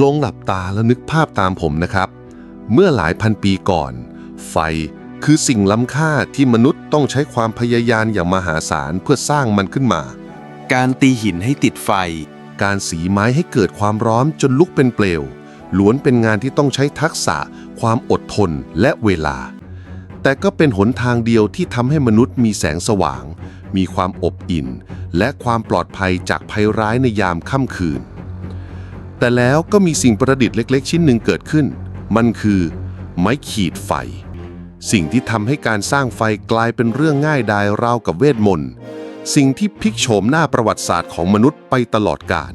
ลองหลับตาแล้วนึกภาพตามผมนะครับ เมื่อหลายพันปีก่อน ไฟคือสิ่งล้ำค่าที่มนุษย์ต้องใช้ความพยายามอย่างมหาศาลเพื่อสร้างมันขึ้นมา การตีหินให้ติดไฟ การสีไม้ให้เกิดความร้อนจนลุกเป็นเปลว ล้วนเป็นงานที่ต้องใช้ทักษะ ความอดทนและเวลา แต่ก็เป็นหนทางเดียวที่ทำให้มนุษย์มีแสงสว่าง มีความอบอิ่น และความปลอดภัยจากภัยร้ายในยามค่ำคืน แต่แล้วก็มีสิ่งประดิษฐ์เล็ก ๆ ชิ้นหนึ่งเกิดขึ้น มันคือ ไม้ขีดไฟ สิ่งที่ทำให้การสร้างไฟกลายเป็นเรื่องง่ายดายราวกับเวทมนต์ สิ่งที่พลิกโฉมหน้าประวัติศาสตร์ของมนุษย์ไปตลอดกาล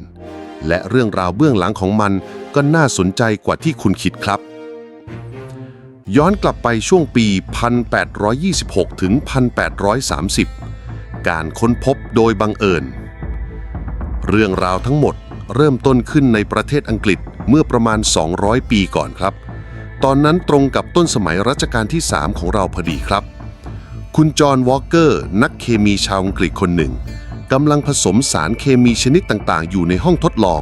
และเรื่องราวเบื้องหลังของมันก็น่าสนใจกว่าที่คุณคิดครับ ย้อนกลับไปช่วงปี 1826 ถึง 1830 การค้นพบโดยบังเอิญ เรื่องราวทั้งหมด เริ่มต้นขึ้นในประเทศอังกฤษเมื่อประมาณ 200 ปีก่อนครับ ตอนนั้นตรงกับต้นสมัยรัชกาลที่ 3 ของเราพอดีครับ คุณจอห์นวอลเกอร์นักเคมีชาวอังกฤษคนหนึ่งกำลังผสมสารเคมีชนิดต่างๆ อยู่ในห้องทดลอง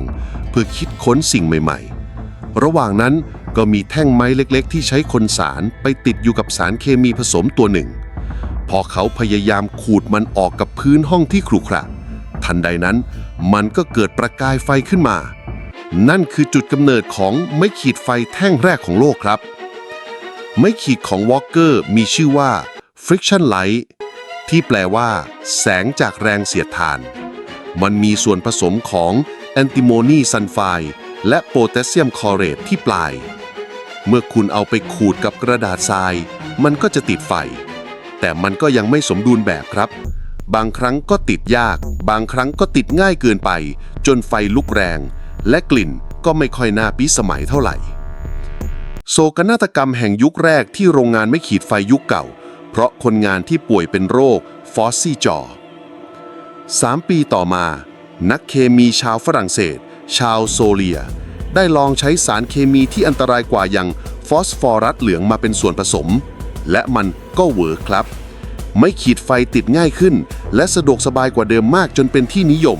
เพื่อคิดค้นสิ่งใหม่ ๆ ระหว่างนั้นก็มีแท่งไม้เล็กๆ ที่ใช้คนสารไปติดอยู่กับสารเคมีผสมตัวหนึ่ง พอเขาพยายามขูดมันออกกับพื้นห้องที่ขรุขระ ทันใดนั้น มันก็เกิดประกายไฟขึ้นมา นั่นคือจุดกำเนิดของไม้ขีดไฟแท่งแรกของโลกครับ ไม้ขีดของวอลเกอร์มีชื่อว่า friction light ที่แปลว่า แสงจากแรงเสียดทาน มันมีส่วนผสมของแอนติโมนีซัลไฟด์และโพแทสเซียมคลอเรตที่ปลาย เมื่อคุณเอาไปขูดกับกระดาษทราย มันก็จะติดไฟ แต่มันก็ยังไม่สมดุลแบบครับ บางครั้งก็ติดยาก บางครั้งก็ติดง่ายเกินไป จนไฟลุกแรง และกลิ่นก็ไม่ค่อยน่าพิสมัยเท่าไหร่ โศกนาฏกรรมแห่งยุคแรกที่โรงงานไม่ขีดไฟยุคเก่า เพราะคนงานที่ป่วยเป็นโรคฟอสซี่จอ3ปีต่อมา นักเคมีชาวฝรั่งเศส ชาวโซเลีย ได้ลองใช้สารเคมีที่อันตรายกว่าอย่างฟอสฟอรัสเหลืองมาเป็นส่วนผสม และมันก็เวิร์คครับ ไม่ขีดไฟติดง่ายขึ้น และสะดวกสบายกว่าเดิมมากจนเป็นที่นิยม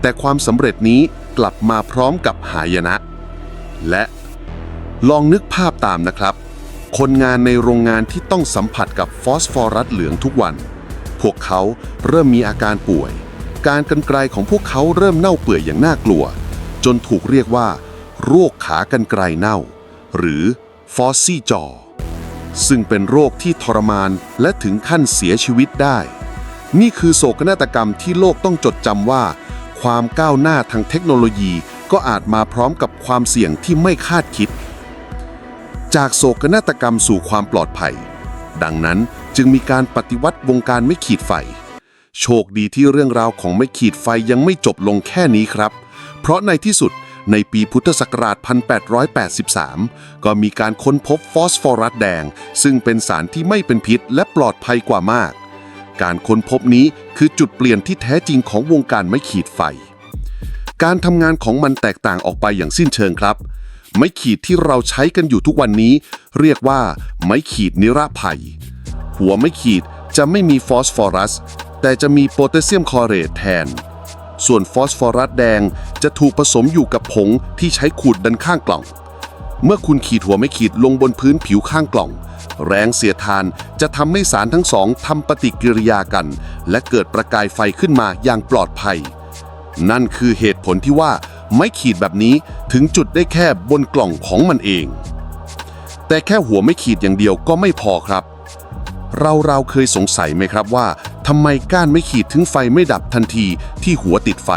แต่ความสำเร็จนี้กลับมาพร้อมกับหายนะ และลองนึกภาพตามนะครับ คนงานในโรงงานที่ต้องสัมผัสกับฟอสฟอรัสเหลืองทุกวัน พวกเขาเริ่มมีอาการป่วย การกรรไกรของพวกเขาเริ่มเน่าเปื่อยอย่างน่ากลัว จนถูกเรียกว่า โรคขากรรไกรเน่า หรือฟอสซี่จอ ซึ่งเป็นโรคที่ทรมานและถึงขั้นเสียชีวิตได้ นี่คือโศกนาฏกรรมที่โลกต้องจดจำว่า ความก้าวหน้าทางเทคโนโลยีก็อาจมาพร้อมกับความเสี่ยงที่ไม่คาดคิด จากโศกนาฏกรรมสู่ความปลอดภัย ดังนั้นจึงมีการปฏิวัติวงการไม่ขีดไฟ โชคดีที่เรื่องราวของไม่ขีดไฟยังไม่จบลงแค่นี้ครับ เพราะในที่สุด ในปีพุทธศักราช 1883 ก็มีการค้นพบฟอสฟอรัสแดง ซึ่งเป็นสารที่ไม่เป็นพิษและปลอดภัยกว่ามาก การค้นพบนี้คือจุดเปลี่ยนที่แท้จริงของวงการไม่ขีดไฟ การทำงานของมันแตกต่างออกไปอย่างสิ้นเชิงครับ ไม้ขีดที่เราใช้กันอยู่ทุกวันนี้ เรียกว่า ไม้ขีดนิรภัย หัวไม้ขีดจะไม่มีฟอสฟอรัส แต่จะมีโพแทสเซียมคลอเรตแทน ส่วนฟอสฟอรัสแดงจะถูกผสมอยู่กับผงที่ใช้ขูดดันข้างกล่อง เมื่อคุณขีดหัวไม่ขีดลงบนพื้นผิวข้างกล่อง แรงเสียดทานจะทำให้สารทั้งสองทำปฏิกิริยากัน และเกิดประกายไฟขึ้นมาอย่างปลอดภัย นั่นคือเหตุผลที่ว่าไม้ขีดแบบนี้ถึงจุดได้แค่บนกล่องของมันเอง แต่แค่หัวไม่ขีดอย่างเดียวก็ไม่พอครับ เราเราเคยสงสัยไหมครับว่า ทำไมก้านไม่ขีดถึงไฟไม่ดับทันทีที่หัวติดไฟ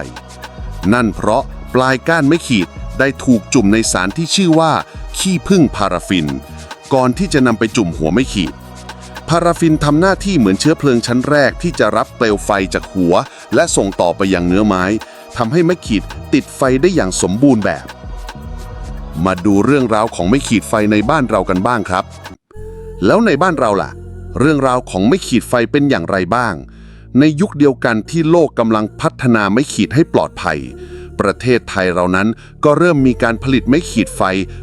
นั่นเพราะปลายก้านไม่ขีดได้ถูกจุ่มในสารที่ชื่อว่า ขี้ผึ้งพาราฟิน ก่อนที่จะนำไปจุ่มหัวไม่ขีด พาราฟินทำหน้าที่เหมือนเชื้อเพลิงชั้นแรกที่จะรับเปลวไฟจากหัว และส่งต่อไปยังเนื้อไม้ทำให้ไม้ขีดติดไฟได้อย่างสมบูรณ์แบบ มาดูเรื่องราวของไม้ขีดไฟในบ้านเรากันบ้างครับ แล้วในบ้านเราล่ะ เรื่องราวของไม่ขีดไฟเป็นอย่างไรบ้าง ในยุคเดียวกันที่โลกกำลังพัฒนาไม่ขีดให้ปลอดภัย ประเทศไทยเรานั้นก็เริ่มมีการผลิตไม่ขีดไฟ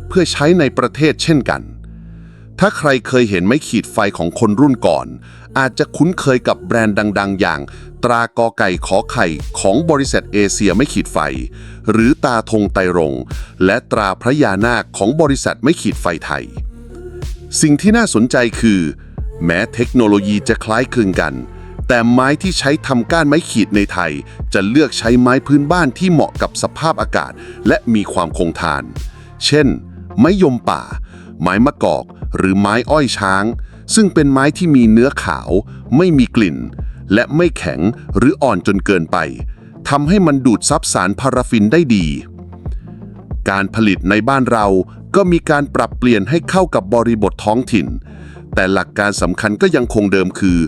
เพื่อใช้ในประเทศเช่นกัน ถ้าใครเคยเห็นไม้ขีดไฟของคนรุ่นก่อน อาจจะคุ้นเคยกับแบรนด์ดัง ๆ อย่าง ตรากอไก่ขอไข่ของบริษัทเอเชียไม่ขีดไฟ หรือตาธงไตรง และตราพระยานาคของบริษัทไม่ขีดไฟไทย สิ่งที่น่าสนใจคือ แม้เทคโนโลยีจะคล้ายคลึงกัน แต่ไม้ที่ใช้ทำก้านไม้ขีดในไทย จะเลือกใช้ไม้พื้นบ้านที่เหมาะกับสภาพอากาศ และมีความคงทาน เช่น ไม้ยมป่า ไม้มะกอก หรือไม้อ้อยช้าง ซึ่งเป็นไม้ที่มีเนื้อขาว ไม่มีกลิ่น และไม่แข็งหรืออ่อนจนเกินไปทำให้มันดูดซับสารพาราฟินได้ดี การผลิตในบ้านเราก็มีการปรับเปลี่ยนให้เข้ากับบริบทท้องถิ่น แต่หลักการสำคัญก็ยังคงเดิมคือ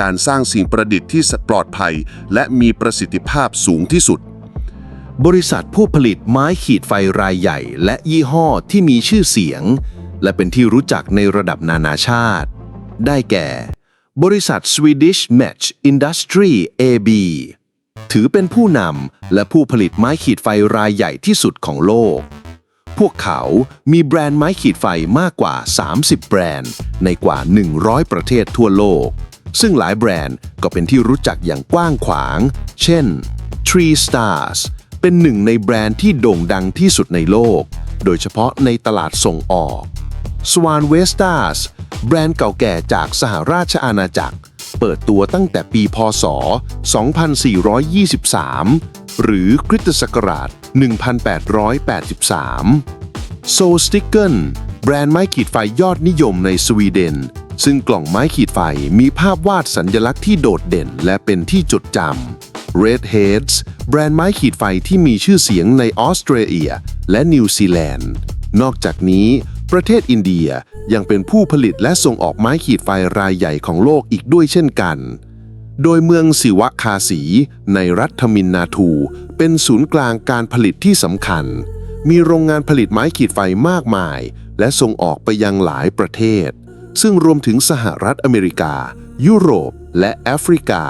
การสร้างสิ่งประดิษฐ์ที่ปลอดภัย และมีประสิทธิภาพสูงที่สุด บริษัทผู้ผลิตไม้ขีดไฟรายใหญ่ และยี่ห้อที่มีชื่อเสียง และเป็นที่รู้จักในระดับนานาชาติ ได้แก่ บริษัท Swedish Match Industry AB ถือเป็นผู้นำและผู้ผลิตไม้ขีดไฟรายใหญ่ที่สุดของโลก พวกเขามีแบรนด์ไม้ขีดไฟมากกว่า 30 แบรนด์ ในกว่า 100 ประเทศทั่วโลก ซึ่งหลายแบรนด์ก็เป็นที่รู้จักอย่างกว้างขวาง เช่น Tree Stars เป็นหนึ่งในแบรนด์ที่โด่งดังที่สุดในโลก โดยเฉพาะในตลาดส่งออก Swan Vestas แบรนด์เก่าแก่จากสหราชอาณาจักร เปิดตัวตั้งแต่ปีพศ 2423 หรือคริสตศักราช 1883 โซสติกเกิลแบรนด์ไม้ขีดไฟยอดนิยมในสวีเดน ซึ่งกล่องไม้ขีดไฟมีภาพวาดสัญญลักษณ์ที่โดดเด่นและเป็นที่จดจำ Red Heads แบรนด์ไม้ขีดไฟที่มีชื่อเสียงในออสเตรเลีย และนิวซีแลนด์ นอกจากนี้ ประเทศอินเดียยังเป็นผู้ผลิตและส่งออกไม้ขีดไฟรายใหญ่ของโลกอีกด้วยเช่นกัน โดยเมืองสิวะคาสีในรัฐมินนาทู เป็นศูนย์กลางการผลิตที่สำคัญ มีโรงงานผลิตไม้ขีดไฟมากมาย และส่งออกไปยังหลายประเทศ ซึ่งรวมถึงสหรัฐอเมริกา ยุโรป และแอฟริกา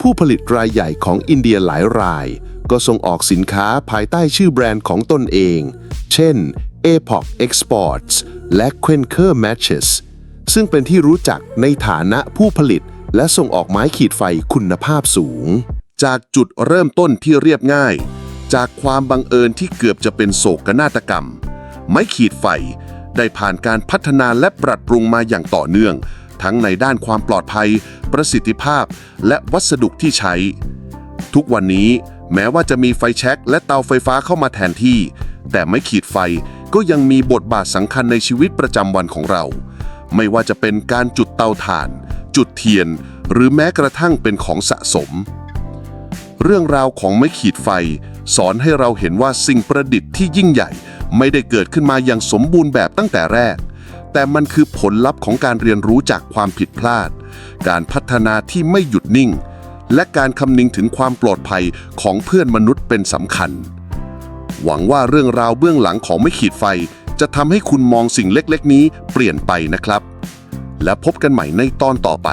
ผู้ผลิตรายใหญ่ของอินเดียหลายราย ก็ส่งออกสินค้าภายใต้ชื่อแบรนด์ของตนเอง เช่น Epoch Exports และ Quenker Matches ซึ่งเป็นที่รู้จักในฐานะผู้ผลิต และส่งออกไม้ขีดไฟคุณภาพสูง จากจุดเริ่มต้นที่เรียบง่าย จากความบังเอิญที่เกือบจะเป็นโศกนาฏกรรม ไม้ขีดไฟได้ผ่านการพัฒนาและปรับปรุงมาอย่างต่อเนื่อง ทั้งในด้านความปลอดภัย ประสิทธิภาพ และวัสดุที่ใช้ ทุกวันนี้แม้ว่าจะมีไฟแช็กและเตาไฟฟ้าเข้ามาแทนที่ แต่ไม้ขีดไฟก็ยังมีบทบาทสำคัญในชีวิตประจำวันของเรา ไม่ว่าจะเป็นการจุดเตาถ่าน จุดเทียน หรือแม้กระทั่งเป็นของสะสม เรื่องราวของไม้ขีดไฟ สอนให้เราเห็นว่าสิ่งประดิษฐ์ที่ยิ่งใหญ่ ไม่ได้เกิดขึ้นมาอย่างสมบูรณ์แบบตั้งแต่แรก แต่มันคือผลลัพธ์ของการเรียนรู้จากความผิดพลาด การพัฒนาที่ไม่หยุดนิ่ง และการคำนึงถึงความปลอดภัยของเพื่อนมนุษย์เป็นสำคัญ หวังว่าเรื่องราวเบื้องหลังของไม่ขีดไฟจะทำให้คุณมองสิ่งเล็ก ๆ นี้เปลี่ยนไปนะครับ และพบกันใหม่ในตอนต่อไป